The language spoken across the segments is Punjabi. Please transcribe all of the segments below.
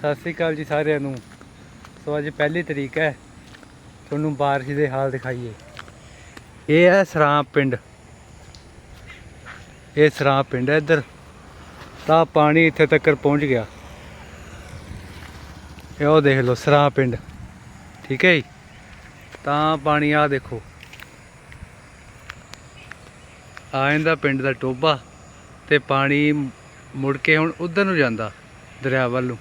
ਸਤਿ ਸ੍ਰੀ ਅਕਾਲ ਜੀ ਸਾਰਿਆਂ ਨੂੰ। ਸੋ ਅੱਜ ਪਹਿਲੀ ਤਰੀਕ ਹੈ। ਤੁਹਾਨੂੰ ਬਾਰਿਸ਼ ਦੇ ਹਾਲ ਦਿਖਾਈਏ। ਇਹ ਹੈ ਸਰਾਂ ਪਿੰਡ। ਇਹ ਸਰਾਂ ਪਿੰਡ ਹੈ ਇੱਧਰ। ਤਾਂ ਪਾਣੀ ਇੱਥੇ ਤੱਕ ਪਹੁੰਚ ਗਿਆ। ਇਹ ਉਹ ਦੇਖ ਲਓ ਸਰਾਂ ਪਿੰਡ। ਠੀਕ ਹੈ ਜੀ? ਤਾਂ ਪਾਣੀ ਆ ਦੇਖੋ। ਆ ਇਹਦਾ ਪਿੰਡ ਦਾ ਟੋਬਾ ਤੇ ਪਾਣੀ ਮੁੜ ਕੇ ਹੁਣ ਉਧਰ ਨੂੰ ਜਾਂਦਾ ਦਰਿਆ ਵੱਲ ਨੂੰ।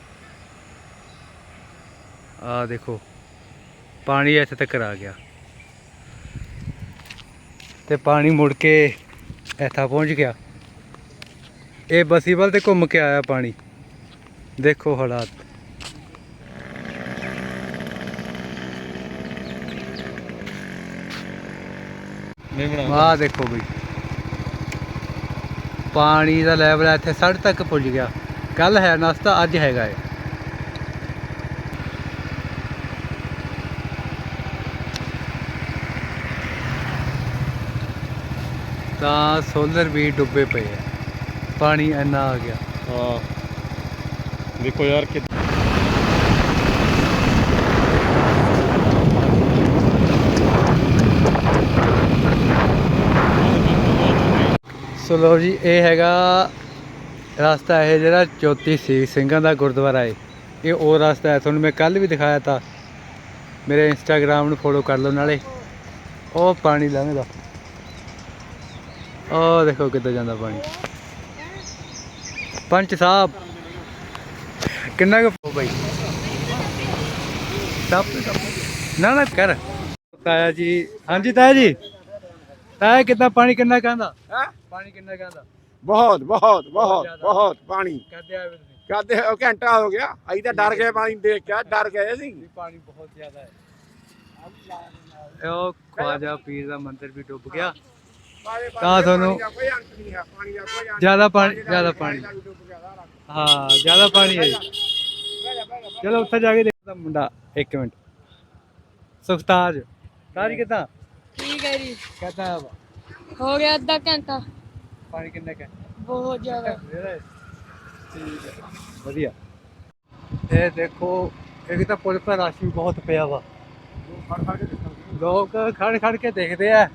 ਆ ਦੇਖੋ, ਪਾਣੀ ਇੱਥੇ ਤੱਕ ਆ ਗਿਆ। ਤੇ ਪਾਣੀ ਮੁੜ ਕੇ ਇੱਥਾ ਪਹੁੰਚ ਗਿਆ। ਇਹ ਬਸੀ ਵੱਲ ਤੇ ਘੁੰਮ ਕੇ ਆਇਆ ਪਾਣੀ। ਦੇਖੋ ਹਾਲਾਤ। ਆਹ ਦੇਖੋ ਬਈ। ਪਾਣੀ ਦਾ ਲੈਵਲ ਇੱਥੇ ਸੜ ਤੱਕ ਪੁੱਜ ਗਿਆ। ਕੱਲ ਹੈ ਨਾਸ਼ਤਾ, ਅੱਜ ਹੈਗਾ ਏ ਤਾਂ ਸੋਲਰ ਵੀ ਡੁੱਬੇ ਪਏ ਆ। ਪਾਣੀ ਇੰਨਾ ਆ ਗਿਆ। ਹਾਂ। ਦੇਖੋ ਯਾਰ ਕਿ ਸੋ ਜੀ ਇਹ ਹੈਗਾ ਰਸਤਾ ਇਹ ਜਿਹੜਾ ਚੌਥੀ ਸੀ ਸਿੰਘਾਂ ਦਾ ਗੁਰਦੁਆਰਾ ਹੈ ਇਹ ਉਹ ਰਸਤਾ ਹੈ ਤੁਹਾਨੂੰ ਮੈਂ ਕੱਲ ਵੀ ਦਿਖਾਇਆ ਤਾਂ। ਮੇਰੇ ਇੰਸਟਾਗ੍ਰam ਨੂੰ ਫੋਲੋ ਕਰ ਲਓ ਨਾਲੇ। ਉਹ ਪਾਣੀ ਲੰਘਦਾ। ਉਹ ਦੇਖੋ ਕਿੱਦਾਂ ਜਾਂਦਾ ਪਾਣੀ। ਪੰਚ ਸਾਹਿਬ ਕਿੰਨਾ ਕੁ ਬਾਈ। ਟੱਪ ਨਾ ਨਾ ਕਰ। ਤਾਇਆ ਜੀ ਹਾਂਜੀ ਤਾਇਆ ਜੀ। ਤਾਇਆ ਕਿੱਦਾਂ ਪਾਣੀ ਕਿੰਨਾ ਕਹਿੰਦਾ ਹੈਂ? ਪਾਣੀ ਕਿੰਨਾ ਕਹਿੰਦਾ ਬਹੁਤ ਬਹੁਤ ਬਹੁਤ। ਬਹੁਤ ਪਾਣੀ। ਕਹਦੇ ਤੁਸੀਂ। ਕਹਦੇ ਉਹ ਘੰਟਾ ਹੋ ਗਿਆ। ਅਸੀਂ ਤਾਂ ਡਰ ਗਏ ਪਾਣੀ ਦੇਖ ਕੇ ਡਰ ਗਏ ਸੀ ਪਾਣੀ ਬਹੁਤ ਜ਼ਿਆਦਾ ਹੈ। ਉਹ ਖਵਾਜਾ ਪੀਰ ਦਾ ਮੰਦਿਰ ਵੀ ਡੁੱਬ ਗਿਆ। ਤਾਂ ਤੁਹਾਨੂੰ- ਜ਼ਿਆਦਾ ਪਾਣੀ ਜ਼ਿਆਦਾ ਪਾਣੀ। ਸਾਰਾ। ਹਾਂ ਜ਼ਿਆਦਾ ਪਾਣੀ ਹੈ ਚਲੋ ਉੱਥੇ ਜਾ ਕੇ ਦੇਖਦਾ ਮੁੰਡਾ ਇੱਕ ਮਿੰਟ। ਸੁਖਤਾਜ ਤਾਜ ਕਿਦਾਂ? ਠੀਕ ਹੈ ਜੀ। ਕਹਤਾ ਹੋ ਗਿਆ ਅੱਧਾ ਘੰਟਾ। ਪਾਣੀ ਕਿੰਨਾ ਕੁ ਬਹੁਤ ਜ਼ਿਆਦਾ। ਠੀਕ ਹੈ ਵਧੀਆ। ਇਹ ਦੇਖੋ ਇੱਕ ਤਾਂ ਪੁਲ ਪਰ ਰਸ਼ ਵੀ ਬਹੁਤ ਪਿਆ ਵਾ। ਲੋਕ ਖੜ ਖੜ ਕੇ ਦੇਖਦੇ ਆ।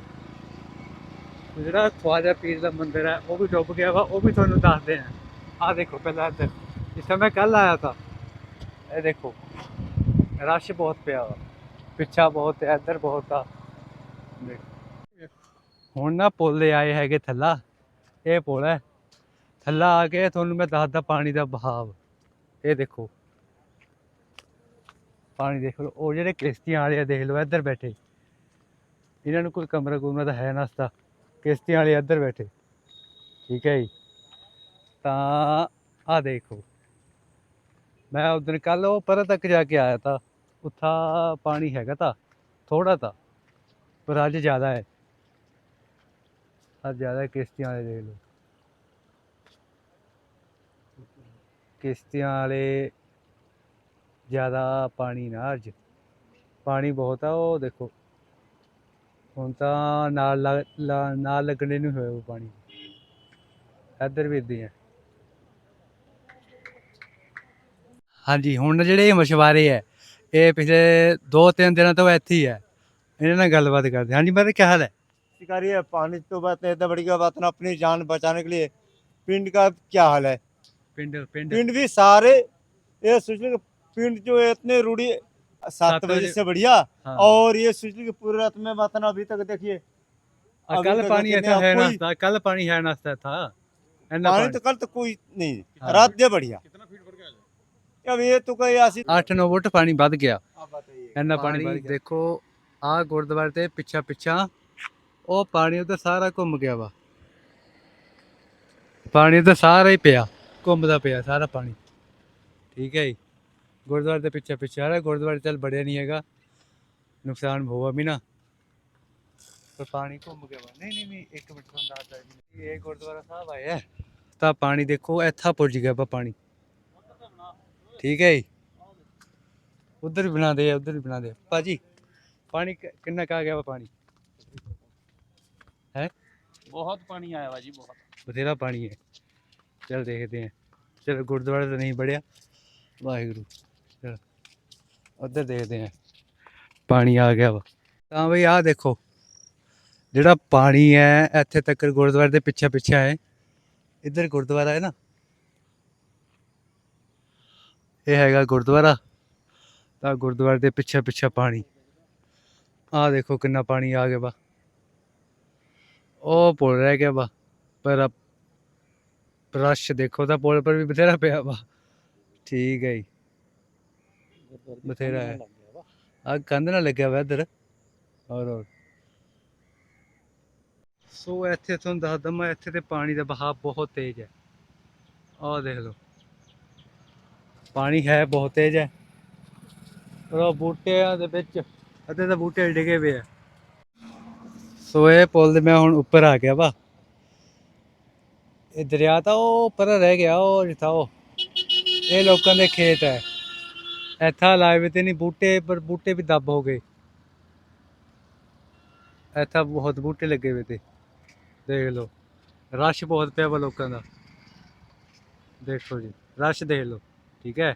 ਜਿਹੜਾ ਖਵਾਜਾ ਪੀਰ ਦਾ ਮੰਦਿਰ ਹੈ, ਉਹ ਵੀ ਡੁੱਬ ਗਿਆ ਵਾ, ਉਹ ਵੀ ਤੁਹਾਨੂੰ ਦੱਸਦੇ ਆ ਆ ਦੇਖੋ ਪਹਿਲਾਂ ਇੱਧਰ ਇਸ ਸਮੇਂ ਕੱਲ ਆਇਆ ਤਾਂ, ਇਹ ਦੇਖੋ, ਰਸ਼ ਬਹੁਤ ਪਿਆ ਵਾ, ਪਿੱਛਾ ਬਹੁਤ ਹੈ, ਇੱਧਰ ਬਹੁਤ ਆ। ਹੁਣ ਨਾ ਪੁੱਲ ਦੇ ਆਏ ਹੈਗੇ ਥੱਲਾ, ਇਹ ਪੁਲ ਹੈ। ਥੱਲਾ ਆ ਕੇ ਤੁਹਾਨੂੰ ਮੈਂ ਦੱਸਦਾ ਪਾਣੀ ਦਾ ਬਹਾਵ। ਇਹ ਦੇਖੋ। ਪਾਣੀ ਦੇਖ ਲਓ, ਉਹ ਜਿਹੜੇ ਕਿਸ਼ਤੀਆਂ ਵਾਲੇ ਆ, ਦੇਖ ਲਓ, ਇੱਧਰ ਬੈਠੇ। ਇਹਨਾਂ ਨੂੰ ਕੋਈ ਕਮਰਾ ਕੁਮਰਾ ਤਾਂ ਹੈ ਨਸਤਾ ਕਿਸ਼ਤੀਆਂ ਵਾਲੇ ਇੱਧਰ ਬੈਠੇ। ਠੀਕ ਹੈ ਜੀ। ਤਾਂ ਆ ਦੇਖੋ। ਮੈਂ ਉਦੋਂ ਕੱਲ ਉਹ ਪਰੇ ਤੱਕ ਜਾ ਕੇ ਆਇਆ ਤਾਂ ਉੱਥਾ ਪਾਣੀ ਹੈਗਾ ਤਾਂ ਥੋੜਾ ਤਾਂ, ਪਰ ਅੱਜ ਜ਼ਿਆਦਾ ਹੈ। ਅੱਜ ਜ਼ਿਆਦਾ ਕਿਸ਼ਤੀਆਂ ਵਾਲੇ ਦੇਖ ਲਓ। ਕਿਸ਼ਤੀਆਂ ਵਾਲੇ ਜ਼ਿਆਦਾ ਪਾਣੀ ਨਾ ਅੱਜ। ਪਾਣੀ ਬਹੁਤ ਆ, ਉਹ ਦੇਖੋ। ਹੁਣ ਤਾਂ ਨਾਲ ਲੱਗ- ਲਾ- ਨਾਲ ਲੱਗਣੇ ਨੂੰ ਹੋਇਆ ਉਹ ਪਾਣੀ ਇੱਧਰ ਵੀ ਇਦਾਂ ਹੀ ਹੈ ਹਾਂਜੀ ਹੁਣ ਜਿਹੜੇ ਇਹ ਮਛਵਾਰੇ ਹੈ ਇਹ ਪਿਛਲੇ 2-3 ਦਿਨਾਂ ਤੋਂ ਇੱਥੇ ਹੀ ਹੈ ਇਹਨਾਂ ਨਾਲ ਗੱਲਬਾਤ ਕਰਦੇ ਹਾਂਜੀ ਮੇਰੇ ਕੀ ਹਾਲ ਹੈ शिकारी है पानी तो बात नहीं इतना बड़ी का बात ना अपनी जान बचाने के लिए पिंड का क्या हाल है ਪਿੰਡ ਪਿੰਡ पिंड भी सारे ये सोच लो कि पिंड जो है इतने रूढ़ी सात सात बजे बजे- से बढ़िया हाँ। और ये सोच लो कि पूरी रात में बात ना अभी तक देखिए अभी ਕੱਲ तक ਪਾਣੀ कितने ਇੱਥੇ ਹੈ कोई- ਨਾਸਤਾ ਕੱਲ ਪਾਣੀ ਹੈ ਨਾਸਤਾ था ਇੰਨਾ पानी ਪਾਣੀ तो कल तो कोई नहीं हाँ। रात दे बढ़िया अब ये तो कहीं ऐसी 8-9 ਫੁੱਟ ਪਾਣੀ ਵੱਧ ਗਿਆ आप बताइए ਇੰਨਾ ਪਾਣੀ बढ़ गया। ਦੇਖੋ ਆਹ ਗੁਰਦੁਆਰੇ ਤੇ ਪਿੱਛਾ ਪਿੱਛਾ ਉਹ ਪਾਣੀ ਉਧਰ ਸਾਰਾ ਘੁੰਮ ਗਿਆ ਵਾ ਪਾਣੀ ਤਾਂ ਸਾਰਾ ਹੀ ਪਿਆ ਘੁੰਮਦਾ ਪਿਆ ਸਾਰਾ ਪਾਣੀ ਠੀਕ ਹੈ ਜੀ ਗੁਰਦੁਆਰੇ ਦੇ ਪਿੱਛੇ ਪਿੱਛੇ ਆ ਰਿਹਾ ਗੁਰਦੁਆਰੇ ਚੱਲ ਬੜਿਆ ਨਹੀਂ ਹੈਗਾ। ਨੁਕਸਾਨ ਹੋਇਆ ਵੀ ਨਾ। ਪਰ ਪਾਣੀ ਘੁੰਮ ਗਿਆ ਵਾ ਨਹੀਂ ਨਹੀਂ ਨਹੀਂ ਇੱਕ ਮਿੰਟ ਤੁਹਾਨੂੰ ਦੱਸਦਾ ਜੀ। ਇਹ ਗੁਰਦੁਆਰਾ ਸਾਹਿਬ ਆਇਆ ਤਾਂ ਪਾਣੀ ਦੇਖੋ ਇੱਥਾ ਪੁੱਜ ਗਿਆ ਵਾ ਪਾਣੀ। ਠੀਕ ਹੈ ਜੀ। ਉਧਰ ਵੀ ਬਣਾਦੇ ਆ ਉਧਰ ਵੀ ਬਣਾਦੇ ਆ। ਭਾਜੀ ਪਾਣੀ ਕਿੰਨਾ ਕਾ ਗਿਆ ਵਾ ਪਾਣੀ? ਹੈ? ਬਹੁਤ ਪਾਣੀ ਆਇਆ ਵਾ ਜੀ ਬਹੁਤ। ਬਥੇਰਾ ਪਾਣੀ ਹੈ। ਚਲ ਦੇਖਦੇ ਆ ਚਲ ਗੁਰਦੁਆਰੇ ਤਾਂ ਨਹੀਂ ਬੜਿਆ ਵਾਹਿਗੁਰੂ। ਉੱਧਰ ਦੇਖਦੇ ਆ ਪਾਣੀ ਆ ਗਿਆ ਵਾ। ਤਾਂ ਬਈ ਆਹ ਦੇਖੋ, ਜਿਹੜਾ ਪਾਣੀ ਹੈ, ਇੱਥੇ ਤੱਕ ਗੁਰਦੁਆਰੇ ਦੇ ਪਿੱਛੇ ਪਿੱਛੇ ਹੈ ਇੱਧਰ ਗੁਰਦੁਆਰਾ ਹੈ ਨਾ। ਇਹ ਹੈਗਾ ਗੁਰਦੁਆਰਾ। ਤਾਂ ਗੁਰਦੁਆਰੇ ਦੇ ਪਿੱਛੇ ਪਿੱਛੇ ਪਾਣੀ। ਆਹ ਦੇਖੋ ਕਿੰਨਾ ਪਾਣੀ ਆ ਗਿਆ ਵਾ। ਉਹ ਪੁਲ ਰਹਿ ਗਿਆ ਵਾ, ਪਰ ਰਸ਼ ਦੇਖੋ ਤਾਂ ਪੁਲ ਪਰ ਵੀ ਬਥੇਰਾ ਪਿਆ ਵਾ। ਠੀਕ ਹੈ ਜੀ। ਬਥੇਰਾ ਹੈ। ਆ ਕੰਧ ਨਾਲ ਲੱਗਿਆ ਵਾ ਇੱਧਰ। ਔਰ ਔਰ ਸੋ ਇੱਥੇ ਤੁਹਾਨੂੰ ਦੱਸਦਾ ਮੈਂ ਇੱਥੇ ਤੇ ਪਾਣੀ ਦਾ ਬਹਾਅ ਬਹੁਤ ਤੇਜ਼ ਹੈ। ਆਹ ਦੇਖ ਲਓ। ਪਾਣੀ ਹੈ ਬਹੁਤ ਤੇਜ਼ ਹੈ। ਪਰ ਉਹ ਬੂਟਿਆਂ ਦੇ ਵਿੱਚ ਅੱਧੇ ਤਾਂ ਬੂਟੇ ਡਿੱਗੇ ਪਏ ਆ। ਸੋ ਇਹ ਪੁਲ ਦੇ ਮੈਂ ਹੁਣ ਉੱਪਰ ਆ ਗਿਆ ਵਾ। ਇਹ ਦਰਿਆ ਤਾਂ ਉਹ ਉੱਪਰ ਰਹਿ ਗਿਆ ਉਹ ਜਿੱਥਾ ਉਹ। ਇਹ ਲੋਕਾਂ ਦੇ ਖੇਤ ਹੈ। ਇੱਥਾ ਲਾਏ ਵੇ ਤੇ ਨਹੀਂ, ਬੂਟੇ ਪਰ ਬੂਟੇ ਵੀ ਦੱਬ ਹੋ ਗਏ। ਇੱਥਾ ਬਹੁਤ ਬੂਟੇ ਲੱਗੇ ਵੇ ਤੇ, ਦੇਖ ਲਓ। ਰਸ਼ ਬਹੁਤ ਪਿਆ ਵਾ ਲੋਕਾਂ ਦਾ। ਦੇਖੋ ਜੀ, ਰਸ਼ ਦੇਖ ਲਓ, ਠੀਕ ਹੈ?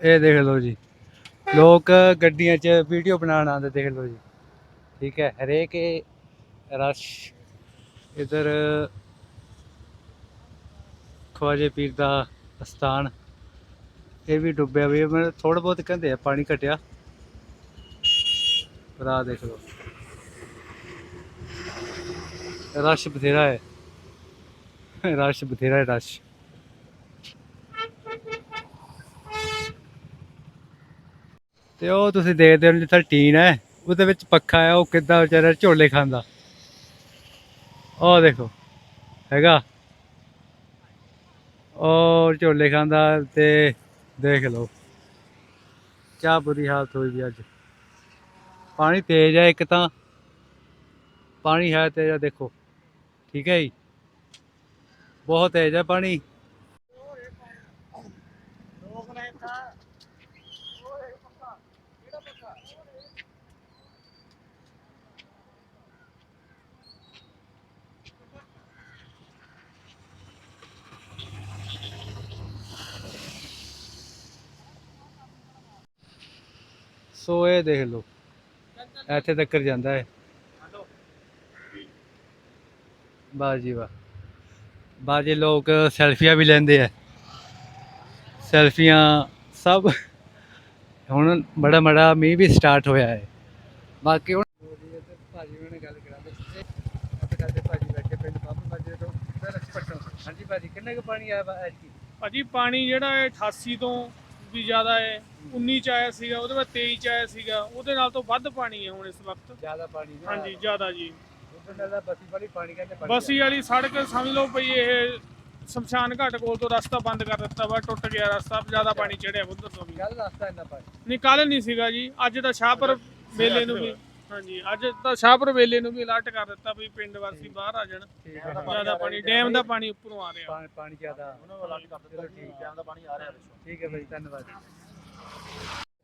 ਇਹ ਦੇਖ ਲਓ ਜੀ, ਲੋਕ ਗੱਡੀਆਂ 'ਚ ਵੀਡੀਓ ਬਣਾਉਣ ਆਉਂਦੇ ਦੇਖ ਲਓ ਜੀ, ਠੀਕ ਹੈ? ਹਰੇਕ ਰਸ਼ ਇਧਰ ਖਵਾਜੇ ਪੀਰ ਦਾ ਸਥਾਨ ਇਹ ਵੀ ਡੁੱਬਿਆ ਵੀ ਮੈਂ ਥੋੜਾ ਬਹੁਤ ਕਹਿੰਦੇ ਆ, ਪਾਣੀ ਘਟਿਆ। ਪਰ ਆਹ ਦੇਖ ਲਓ। ਰਸ਼ ਬਥੇਰਾ ਹੈ। ਰਸ਼ ਬਥੇਰਾ ਹੈ, ਰਸ਼। ਤੇ ਉਹ ਤੁਸੀਂ ਦੇਖਦੇ ਹੋ ਜਿੱਥੇ ਟੀਨ ਹੈ, ਉਹਦੇ ਵਿੱਚ ਪੱਖਾ ਹੈ, ਉਹ ਕਿੱਦਾਂ ਵਿਚਾਰਾ ਝੋਲੇ ਖਾਂਦਾ। ਉਹ ਦੇਖੋ, ਹੈਗਾ। ਉਹ ਝੋਲੇ ਖਾਂਦਾ ਤੇ ਦੇਖ ਲਓ। ਕਿਆ ਬੁਰੀ ਹਾਲਤ ਹੋਈ ਵੀ ਅੱਜ। ਪਾਣੀ ਤੇਜ਼ ਹੈ ਇੱਕ ਤਾਂ। ਪਾਣੀ ਹੈ ਤੇਜ਼ ਹੈ ਦੇਖੋ। ਠੀਕ ਹੈ ਜੀ। ਬਹੁਤ ਤੇਜ਼ ਹੈ ਪਾਣੀ। ਸੋ ਇਹ ਦੇਖ ਲਓ। ਇੱਥੇ ਤੱਕ ਜਾਂਦਾ ਹੈ ਬਾਜੀ ਵਾਹ। ਬਾਜੀ ਲੋਕ ਸੈਲਫੀਆਂ ਵੀ ਲੈਂਦੇ ਆ। ਸੈਲਫੀਆਂ ਸਭ ਹੁਣ ਬੜਾ ਬੜਾ ਮੀਂਹ ਵੀ ਸਟਾਰਟ ਹੋਇਆ ਹੈ। ਬਾਕੀ ਹੁਣ ਭਾਜੀ, ਉਹਨਾਂ ਗੱਲ ਕਰਾਂਦੇ ਆਪਣੇ ਕਰਦੇ ਭਾਜੀ ਬੈਠੇ ਪਿੰਡ ਬਾਬੂ ਮਾਜਰੇ ਤੋਂ। ਹਾਂਜੀ ਭਾਜੀ, ਕਿੰਨਾ ਕੁ ਪਾਣੀ ਆਇਆ ਐਤਕੀ? ਭਾਜੀ, ਪਾਣੀ ਜਿਹੜਾ ਹੈ 88 ਤੋਂ ਵੀ ਜ਼ਿਆਦਾ ਹੈ 19 ਚ ਆਇਆ ਸੀਗਾ ਉਹਦੇ ਬਾਅਦ 23 ਚ ਆਇਆ ਸੀਗਾ ਉਹਦੇ ਨਾਲ ਤੋਂ ਵੱਧ ਪਾਣੀ ਹੈ ਹੁਣ ਇਸ ਵਕਤ। ਜ਼ਿਆਦਾ ਪਾਣੀ ਨਾ ਹਾਂਜੀ ਜ਼ਿਆਦਾ ਜੀ। ਨਾਲ ਤਾਂ ਬਸੀ ਵਾਲੀ ਪਾਣੀ ਕਹਿੰਦੇ ਪਾਣੀ ਬਸੀ ਵਾਲੀ ਸੜਕ ਸਮਝ ਲਓ ਭਈ ਇਹ ਸ਼ਮਸ਼ਾਨ ਘਾਟ ਕੋਲ ਤੋਂ ਰਸਤਾ ਬੰਦ ਕਰ ਦਿੱਤਾ ਵਾ ਟੁੱਟ ਗਿਆ ਰਸਤਾ ਜ਼ਿਆਦਾ ਪਾਣੀ ਚੜਿਆ ਉਧਰ ਤੋਂ ਵੀ। ਕੱਲ ਰਸਤਾ ਇੰਨਾ ਪਾਣੀ। ਨਹੀਂ ਕੱਲ ਨਹੀਂ ਸੀਗਾ ਜੀ ਅੱਜ ਤਾਂ ਸ਼ਾਹਪੁਰ ਵੇਲੇ ਨੂੰ ਵੀ ਹਾਂਜੀ ਅੱਜ ਤਾਂ ਸ਼ਾਹਪੁਰ ਵੇਲੇ ਨੂੰ ਵੀ ਅਲਰਟ ਕਰ ਦਿੱਤਾ ਵੀ ਪਿੰਡ ਵਾਸੀ ਬਾਹਰ ਆ ਜਾਣ। ਠੀਕ ਹੈ। ਜ਼ਿਆਦਾ ਪਾਣੀ ਡੈਮ ਦਾ ਪਾਣੀ ਉੱਪਰੋਂ ਆ ਰਿਹਾ। ਪਾਣੀ ਪਾਣੀ ਜ਼ਿਆਦਾ। ਚਲੋ ਠੀਕ ਹੈ। ਦਾ ਪਾਣੀ ਆ ਰਿਹਾ ਠੀਕ ਹੈ ਭਾਈ ਧੰਨਵਾਦ।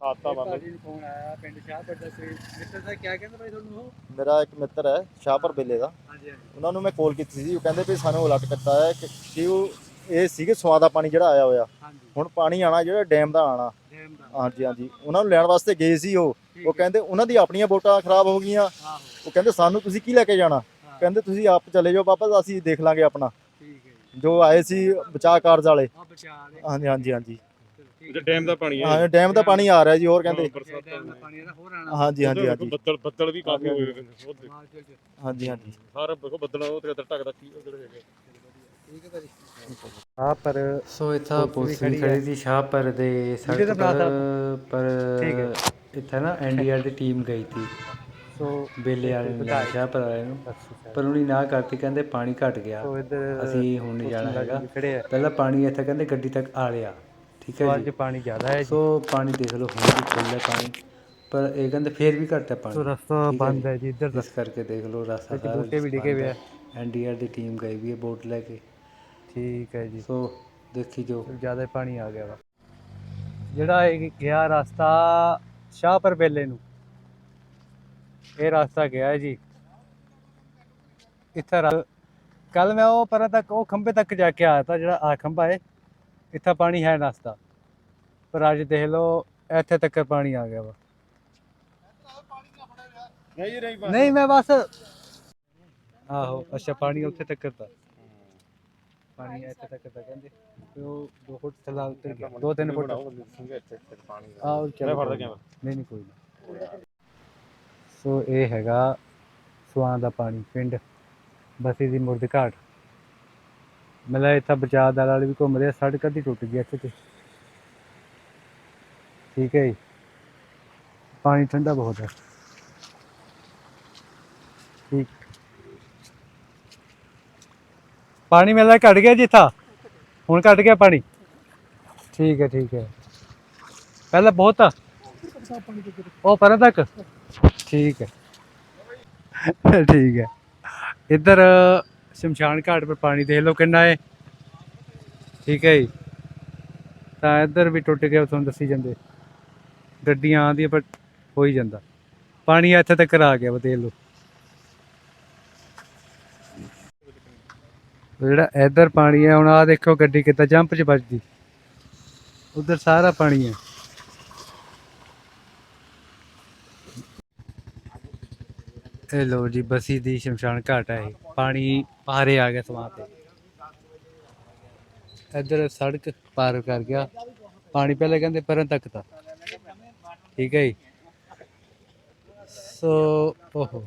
ਹਾਦਸਾ ਬੰਦ ਨੂੰ ਫੋਨ ਆਇਆ ਪਿੰਡ ਸ਼ਾਹਪੁਰ ਦਾ ਕੋਈ ਮਿੱਤਰ ਦਾ ਕਿਆ ਕਹਿੰਦਾ ਭਾਈ ਤੁਹਾਨੂੰ ਉਹ? ਮੇਰਾ ਇੱਕ ਮਿੱਤਰ ਹੈ ਸ਼ਾਹਪੁਰ ਬੇਲੇ ਦਾ। ਹਾਂਜੀ ਹਾਂਜੀ। ਉਹਨਾਂ ਨੂੰ ਮੈਂ ਕਾਲ ਕੀਤੀ ਸੀ। ਉਹ ਕਹਿੰਦੇ ਵੀ ਸਾਨੂੰ ਅਲਰਟ ਕੀਤਾ ਹੈ ਕਿ ਕਿ ਉਹ ਇਹ ਸੀਗੇ ਸਵਾ ਦਾ ਪਾਣੀ ਜਿਹੜਾ ਆਇਆ ਹੋਇਆ। ਹੁਣ ਪਾਣੀ ਆਣਾ ਜਿਹੜਾ ਡੈਮ ਦਾ ਆਣਾ। ਹਾਂਜੀ ਹਾਂਜੀ। ਉਹਨਾਂ ਨੂੰ ਲੈਣ ਵਾਸਤੇ ਗਏ ਸੀ ਉਹ। ਉਹ ਕਹਿੰਦੇ ਉਹਨਾਂ ਦੀ ਆਪਣੀਆਂ ਵੋਟਾਂ ਖਰਾਬ ਹੋ ਗਈਆਂ। ਉਹ ਕਹਿੰਦੇ ਸਾਨੂੰ ਤੁਸੀਂ ਕੀ ਲੈ ਕੇ ਜਾਣਾ? ਕਹਿੰਦੇ ਤੁਸੀਂ ਆਪ ਚਲੇ ਜਾਓ ਵਾਪਸ ਅਸੀਂ ਦੇਖ ਲਾਂਗੇ ਆਪਣਾ। ਠੀਕ ਹੈ ਜੀ। ਆਏ ਸੀ ਬਚਾਅ ਕਾਰਜ ਵਾਲੇ। ਹਾਂਜੀ ਹਾਂਜੀ ਹਾਂਜੀ। ਡੈਮ ਦਾ ਪਾਣੀ ਹੈ ਹਾਂ ਡੈਮ ਦਾ ਪਾਣੀ ਆ ਰਿਹਾ ਜੀ ਹੋਰ ਕਹਿੰਦੇ। ਹਾਂਜੀ ਹਾਂਜੀ ਹਾਂਜੀ। ਬੱਦਲ ਬੱਦਲ ਵੀ ਕਾਫੀ ਹੋਏ ਹੋਏ ਨੇ। ਹਾਂਜੀ ਹਾਂਜੀ। ਸਾਰਾ ਦੇਖੋ ਬੱਦਲ ਉਹ ਤੇ ਢੱਕਦਾ ਕੀ ਉਧਰ ਹੈਗੇ ਹਾਂ ਪਰ ਸੋ ਇੱਥਾ ਪੁਲਿਸ ਵੀ ਖੜੀ ਖੜੀ ਸੀ ਸ਼ਾਹਪੁਰ ਦੇ ਸੜਕ ਪਰ ਪਰ। ਇੱਥੇ ਨਾ ਐਨਡੀਆਰ ਦੀ ਟੀਮ ਗਈ ਸੀ। ਸੋ ਬੇਲੇ ਵਾਲੇ ਨੂੰ ਵਧਾਈ। ਸ਼ਾਹਪੁਰ ਵਾਲੇ ਨੂੰ। ਪਰ ਉਹਨੇ ਨਾ ਕਰਤੀ ਕਹਿੰਦੇ ਪਾਣੀ ਘਟ ਗਿਆ। ਸੋ ਇੱਧਰ ਅਸੀਂ ਹੁਣ ਨਹੀਂ ਜਾਣਾ ਹੈਗਾ। ਖੜੇ ਆ। ਪਹਿਲਾਂ ਪਾਣੀ ਇੱਥੇ ਕਹਿੰਦੇ ਗੱਡੀ ਤੱਕ ਆ ਲਿਆ ਠੀਕ ਹੈ ਅੱਜ ਜੀ। ਪਾਣੀ ਜ਼ਿਆਦਾ ਹੈ ਜੀ। ਸੋ ਪਾਣੀ ਦੇਖ ਲਓ ਹੁਣ ਵੀ ਫੁੱਲ ਹੈ ਪਾਣੀ। ਪਰ ਇਹ ਕਹਿੰਦੇ ਫੇਰ ਵੀ ਘੱਟ ਹੈ ਸੋ ਪਾਣੀ ਰਸਤਾ ਬੰਦ। ਹੈ ਜੀ ਇੱਧਰ ਦਾ ਇਸ ਕਰਕੇ ਦੇਖ ਲਓ ਰਸਤਾ ਬੂਟੇ ਵੀ ਡਿੱਗੇ ਹੋਏ ਆ। ਐਨਡੀਆਰ ਦੀ ਟੀਮ ਗਈ ਵੀ ਹੈ ਬੋਟ ਲੈ ਕੇ। ਠੀਕ ਹੈ ਜੀ। ਸੋ ਦੇਖੀ ਜੋ ਜ਼ਿਆਦਾ ਪਾਣੀ ਆ ਗਿਆ ਵਾ। ਜਿਹੜਾ ਇਹ ਗਿਆ ਰਸਤਾ ਸ਼ਾਹਪੁਰ ਬੇਲੇ ਨੂੰ ਇਹ ਰਸਤਾ ਗਿਆ ਜੀ। ਇੱਥੇ ਕੱਲ ਮੈਂ ਉਹ ਪਰਾਂ ਤੱਕ ਉਹ ਖੰਭੇ ਤੱਕ ਜਾ ਕੇ ਆਇਆ ਤਾਂ ਜਿਹੜਾ ਆ ਖੰਭਾ ਹੈ ਇੱਥੇ ਪਾਣੀ ਹੈ ਨਸਦਾ ਪਰ ਅੱਜ ਦੇਖ ਲਓ ਇੱਥੇ ਤੱਕ ਪਾਣੀ ਆ ਗਿਆ ਵਾ। ਨਹੀਂ ਨਹੀਂ ਮੈਂ ਬਸ ਆਹੋ ਅੱਛਾ ਪਾਣੀ ਉੱਥੇ ਤੱਕ ਦਾ ਪਾਣੀ ਇੱਥੇ ਤੱਕ ਦਾ ਕਹਿੰਦੇ। ਤੇ ਉਹ ਦੋ ਫੁੱਟ ਥੱਲੇ ਉਤਰ ਗਿਆ। ਦੋ ਤਿੰਨ ਫੁੱਟ। ਪਾਣੀ ਆਹ ਮੈਂ ਚਲੋ ਫੜਦਾ ਕਿਵੇਂ ਨਹੀਂ ਨਹੀਂ ਕੋਈ ਨਹੀਂ ਸੋ ਇਹ ਹੈਗਾ ਸੁਆਂ ਦਾ ਪਾਣੀ ਪਿੰਡ ਬਸੀ ਦੀ ਮੁਰਦ ਘਾਟ। ਮਤਲਬ ਇੱਥੇ ਬਚਾਅ ਦਲ ਵਾਲੇ ਵੀ ਘੁੰਮ ਰਹੇ ਆ, ਸੜਕ ਅੱਧੀ ਟੁੱਟ ਗਈ ਇੱਥੇ ਤੇ। ਠੀਕ ਹੈ ਜੀ। ਪਾਣੀ ਠੰਡਾ ਬਹੁਤ ਹੈ। ਠੀਕ। ਪਾਣੀ ਮਿਲਦਾ ਘਟ ਗਿਆ ਜੀ ਇੱਥਾ ਹੁਣ ਘਟ ਗਿਆ ਪਾਣੀ। ਠੀਕ ਹੈ ਠੀਕ ਹੈ। ਪਹਿਲਾਂ ਬਹੁਤ ਆ। ਉਹ ਪਰਾਂ ਤੱਕ। ਠੀਕ ਹੈ। ਠੀਕ ਹੈ। ਇੱਧਰ ਸ਼ਮਸ਼ਾਨ ਘਾਟ ਪਰ ਪਾਣੀ ਦੇਖ ਲਓ ਕਿੰਨਾ ਹੈ। ਠੀਕ ਹੈ ਜੀ। ਤਾਂ ਇੱਧਰ ਵੀ ਟੁੱਟ ਗਿਆ, ਤੁਹਾਨੂੰ ਦੱਸੀ ਜਾਂਦੇ। ਗੱਡੀਆਂ ਆਉਂਦੀਆਂ, ਪਰ ਹੋ ਹੀ ਜਾਂਦਾ। ਪਾਣੀ ਇੱਥੇ ਤੱਕ ਆ ਗਿਆ ਵਾ, ਦੇਖ ਲਓ ਉਹ ਜਿਹੜਾ ਇੱਧਰ ਪਾਣੀ ਹੈ, ਹੁਣ ਆ ਦੇਖੋ ਗੱਡੀ ਕਿੱਦਾਂ ਜੰਪ 'ਚ ਵੱਜਦੀ। ਉਧਰ ਸਾਰਾ ਪਾਣੀ ਹੈ। ਇਹ ਲੋ ਜੀ, ਬਸੀ ਦੀ ਸ਼ਮਸ਼ਾਨ ਘਾਟ ਹੈ ਪਾਣੀ ਪਾਰੇ ਆ ਗਿਆ ਸਮਾਂ ਤੇ। ਇੱਧਰ ਸੜਕ ਪਾਰ ਕਰ ਗਿਆ। ਪਾਣੀ ਪਹਿਲੇ ਕਹਿੰਦੇ ਪਰਾਂ ਤੱਕ ਤਾਂ। ਠੀਕ ਹੈ ਜੀ। ਸੋ, ਓਹੋ।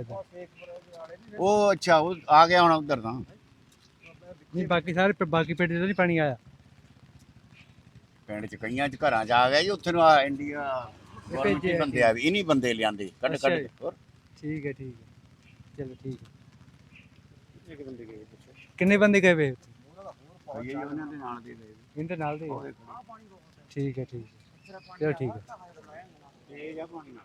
ਉਹ ਅੱਛਾ ਉਹ ਆ ਗਿਆ ਹੁਣ ਉਧਰ ਤਾਂ। ਨਹੀਂ ਬਾਕੀ ਸਾਰੇ ਪ- ਬਾਕੀ ਪਿੰਡ ਤਾਂ ਨਹੀਂ ਪਾਣੀ ਆਇਆ। ਪਿੰਡ ਚ ਕਈਆਂ ਚ ਘਰਾਂ ਚ ਆ ਗਿਆ ਜੀ ਉੱਥੇ ਨੂੰ ਆ ਇੰਡੀਆ ਗਵਰਨਮੈਂਟ ਭੇਜਿਆ ਬੰਦੇ ਆ ਵੀ ਇਨੀ ਬੰਦੇ ਲਿਆਂਦੇ ਕੱਢ ਅੱਛਾ ਕੱਢ ਜੀ। ਕੇ ਹੋਰ। ਠੀਕ ਹੈ ਠੀਕ ਹੈ। ਚਲੋ ਠੀਕ ਹੈ। ਇੱਕ ਬੰਦੇ ਗਏ ਪਿੱਛੇ। ਕਿੰਨੇ ਬੰਦੇ ਗਏ ਵੇ ਕਈ ਜੀ ਉਹਨਾਂ ਦੇ ਨਾਲ ਦੇ ਗਏ। ਇਹਦੇ ਨਾਲ ਦੇ ਠੀਕ ਹੈ ਠੀਕ ਹੈ। ਚਲੋ ਠੀਕ ਹੈ। ਇਹ ਜਾ ਪਾਣੀ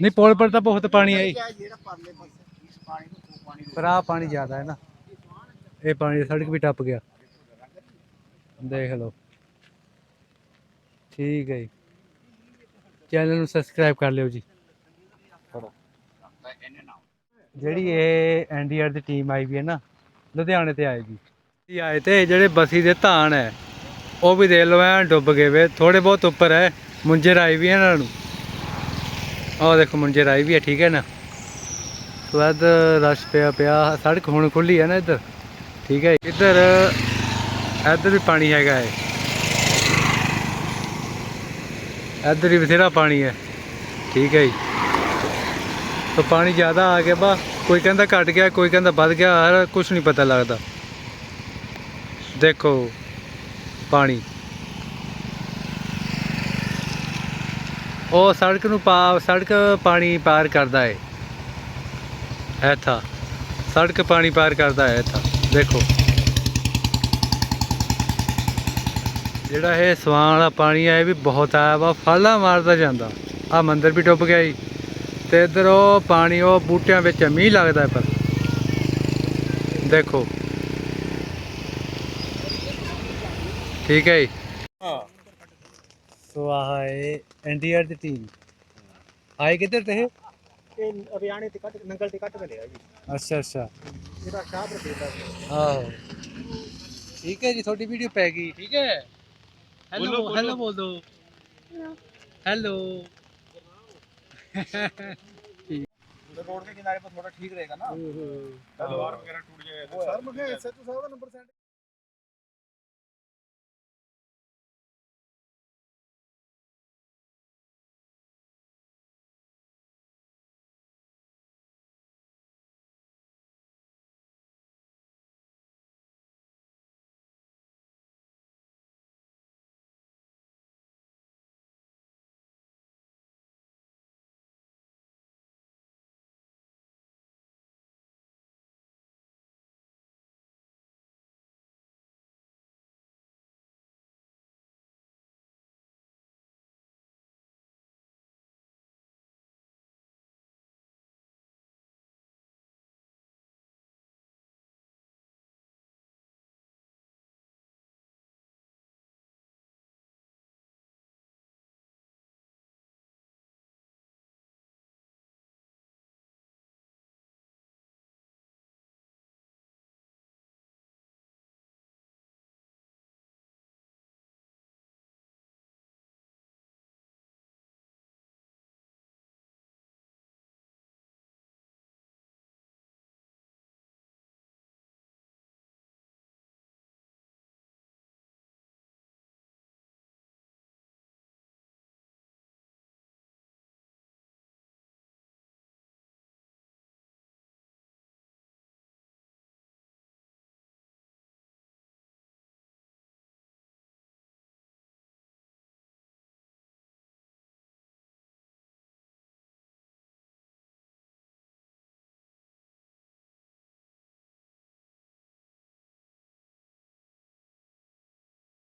ਨਹੀਂ, ਪੁਲ ਪਰ ਤਾਂ ਬਹੁਤ ਪਾਣੀ ਹੈ ਜੀ। ਜਿਹੜਾ ਪਰਲੇ ਪਾਸੇ ਇਸ ਪਾਣੀ ਨੂੰ ਉਹ ਪਾਣੀ ਪਰ ਆ ਪਾਣੀ ਜ਼ਿਆਦਾ ਹੈ ਨਾ। ਇਹ ਪਾਣੀ ਸੜਕ ਵੀ ਟੱਪ ਗਿਆ। ਦੇਖ ਲਓ। ਠੀਕ ਹੈ ਜੀ। ਚੈਨਲ ਨੂੰ ਸਬਸਕ੍ਰਾਈਬ ਕਰ ਲਿਓ ਜੀ। ਇਹਨੇ ਨਾ ਜਿਹੜੀ ਇਹ ਐਨਡੀਆਰ ਦੀ ਟੀਮ ਆਈ ਵੀ ਹੈ ਨਾ, ਲੁਧਿਆਣੇ ਤੇ ਆਏਗੀ। ਇਹ ਆਏ ਤੇ ਜਿਹੜੇ ਬਸੀ ਦੇ ਧਾਨ ਹੈ, ਉਹ ਵੀ ਦੇਖ ਲਓ ਐ ਡੁੱਬ ਗਏ ਵੇ। ਥੋੜੇ ਬਹੁਤ ਉੱਪਰ ਹੈ ਮੁੰਜਰ ਆਈ ਵੀ ਹੈ ਇਹਨਾਂ ਨੂੰ। ਆਹ ਦੇਖੋ ਮੁੰਜਰ ਆਈ ਵੀ ਹੈ ਠੀਕ ਹੈ ਨਾ? ਤੋਂ ਬਾਅਦ ਰਸ਼ ਪਿਆ ਪਿਆ, ਸੜਕ ਹੁਣ ਖੁੱਲੀ ਹੈ ਨਾ ਇੱਧਰ। ਠੀਕ ਹੈ, ਇੱਧਰ ਇੱਧਰ ਵੀ ਪਾਣੀ ਹੈਗਾ ਹੈ ਇੱਧਰ ਵੀ ਬਥੇਰਾ ਪਾਣੀ ਹੈ। ਠੀਕ ਹੈ ਜੀ। ਤਾਂ ਪਾਣੀ ਜ਼ਿਆਦਾ ਆ ਗਿਆ, ਬਾ, ਕੋਈ ਕਹਿੰਦਾ ਘਟ ਗਿਆ, ਕੋਈ ਕਹਿੰਦਾ ਵੱਧ ਗਿਆ, ਹਰ ਕੁਝ ਨਹੀਂ ਪਤਾ ਲੱਗਦਾ। ਦੇਖੋ ਪਾਣੀ। ਉਹ ਸੜਕ ਨੂੰ ਪਾ, ਸੜਕ ਪਾਣੀ ਪਾਰ ਕਰਦਾ ਹੈ ਇੱਥਾ, ਸੜਕ ਪਾਣੀ ਪਾਰ ਕਰਦਾ ਹੈ ਇੱਥਾ, ਦੇਖੋ। ਜਿਹੜਾ ਇਹ ਸਵਾਨ ਵਾਲਾ ਪਾਣੀ ਆ, ਇਹ ਵੀ ਬਹੁਤ ਆਇਆ ਵਾ, ਫਾਲਾ ਮਾਰਦਾ ਜਾਂਦਾ। ਆ ਮੰਦਰ ਵੀ ਡੁੱਬ ਗਿਆ ਜੀ ਤੇ ਇਧਰ ਉਹ ਪਾਣੀ, ਉਹ ਬੂਟਿਆਂ ਵਿੱਚ ਮੀਂਹ ਲੱਗਦਾ ਪਰ। ਦੇਖੋ। ਠੀਕ ਹੈ ਜੀ। ਸੋ ਆਹ ਹੈ ਐਨਡੀਆਰ ਦੀ ਟੀਮ ਆਏ ਕਿੱਧਰ ਤੇ ਇਹ? ਇਹ ਹਰਿਆਣੇ ਤੇ ਕੱਟ ਨੰਗਲ ਤੇ ਕੱਟ ਕੇ ਲਿਆ ਜੀ ਅੱਛਾ ਅੱਛਾ ਇਹਦਾ ਸ਼ਾਹਪੁਰ ਦੇ ਆਹੋ ਠੀਕ ਹੈ ਜੀ ਤੁਹਾਡੀ ਵੀਡੀਓ ਪੈ ਗਈ ਠੀਕ ਹੈ ਹੈਲੋ ਹੈਲੋ ਬੋਲ ਦੋ ਹੈਲੋ रोड के किनारे पर थोड़ा ठीक रहेगा ना ਤਲਵਾਰ ਵਗੈਰਾ ਟੁੱਟ ਜਾਏ सर मुझे सत्तू साहब का नंबर सेंड